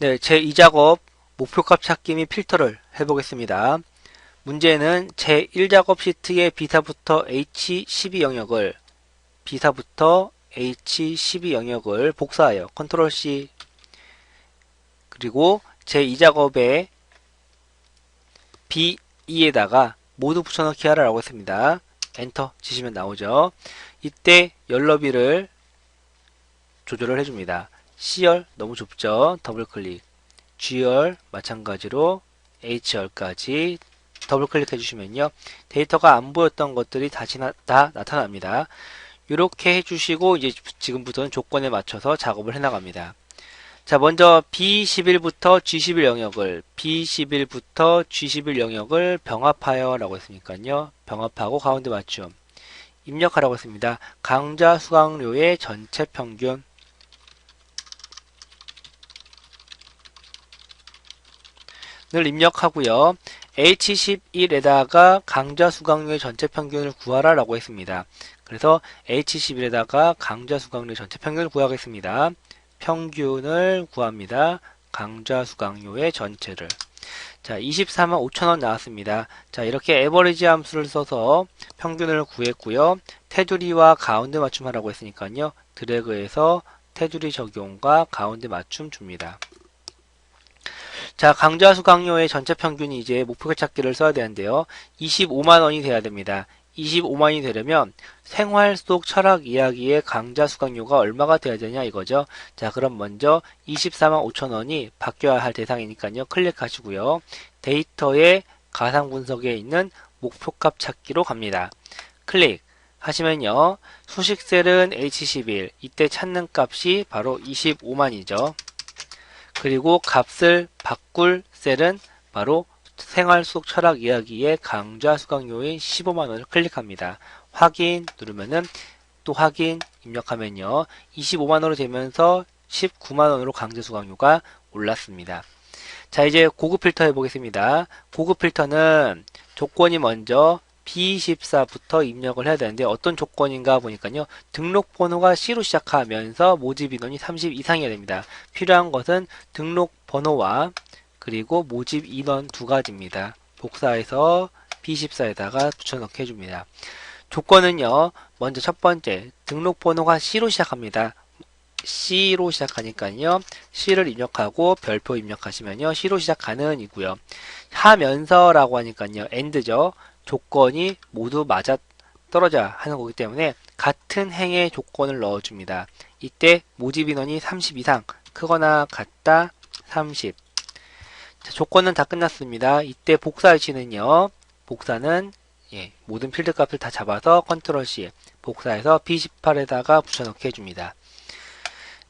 네, 제 2작업 목표값 찾기 및 필터를 해보겠습니다. 문제는 제 1작업 시트의 B사부터 H12 영역을 B사부터 H12 영역을 복사하여 컨트롤 C 그리고 제 2작업에 B2에다가 모두 붙여넣기 하라고 했습니다. 엔터 치시면 나오죠. 이때 열너비를 조절을 해줍니다. C열 너무 좁죠. 더블 클릭. G열 마찬가지로 H열까지 더블 클릭해 주시면요. 데이터가 안 보였던 것들이 다시 나, 다 나타납니다. 이렇게 해주시고 이제 지금부터는 조건에 맞춰서 작업을 해나갑니다. 자, 먼저 B11부터 G11 영역을 B11부터 G11 영역을 병합하여 라고 했으니까요. 병합하고 가운데 맞춤 입력하라고 했습니다. 강좌 수강료의 전체 평균 을 입력하고요. H11에다가 강좌 수강료의 전체 평균을 구하라 라고 했습니다. 그래서 H11에다가 강좌 수강료의 전체 평균을 구하겠습니다. 평균을 구합니다. 강좌 수강료의 전체를 자 24만 5천원 나왔습니다. 자 이렇게 에버리지 함수를 써서 평균을 구했고요. 테두리와 가운데 맞춤 하라고 했으니까요. 드래그해서 테두리 적용과 가운데 맞춤 줍니다. 자, 강좌수 강료의 전체 평균이 이제 목표 찾기를 써야 되는데요. 25만 원이 돼야 됩니다. 25만이 되려면 생활 속 철학 이야기의 강좌 수강료가 얼마가 돼야 되냐 이거죠. 자, 그럼 먼저 24만 5천 원이 바뀌어야 할 대상이니까요. 클릭하시고요. 데이터의 가상 분석에 있는 목표값 찾기로 갑니다. 클릭 하시면요. 수식셀은 H11 이때 찾는 값이 바로 25만이죠. 그리고 값을 바꿀 셀은 바로 생활 속 철학 이야기의 강좌 수강료인 15만원을 클릭합니다. 확인 누르면은 또 확인 입력하면요. 25만원으로 되면서 19만원으로 강좌 수강료가 올랐습니다. 자 이제 고급 필터 해보겠습니다. 고급 필터는 조건이 먼저 B14부터 입력을 해야 되는데 어떤 조건인가 보니까요. 등록 번호가 C로 시작하면서 모집 인원이 30 이상이어야 됩니다. 필요한 것은 등록 번호와 그리고 모집 인원 두 가지입니다. 복사해서 B14에다가 붙여넣기 해줍니다. 조건은요. 먼저 첫 번째 등록 번호가 C로 시작합니다. C로 시작하니까요. C를 입력하고 별표 입력하시면요. C로 시작하는 이고요. 하면서라고 하니까요. AND죠. 조건이 모두 맞아 떨어져야 하는 거기 때문에 같은 행의 조건을 넣어줍니다. 이때 모집 인원이 30 이상 크거나 같다 30 자, 조건은 다 끝났습니다. 이때 복사 위치는요. 복사는 예, 모든 필드 값을 다 잡아서 컨트롤 C 복사해서 B18에다가 붙여넣기 해줍니다.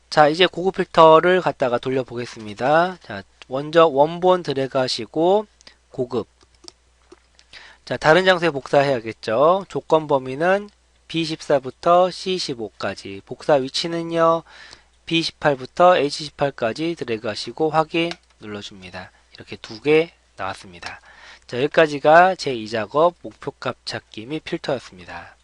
자 이제 고급 필터를 갖다가 돌려보겠습니다. 자 먼저 원본 드래그 하시고 고급 자, 다른 장소에 복사해야겠죠. 조건 범위는 B14부터 C15까지. 복사 위치는요. B18부터 H18까지 드래그 하시고 확인 눌러줍니다. 이렇게 두 개 나왔습니다. 자, 여기까지가 제 2작업 목표값 찾기 및 필터였습니다.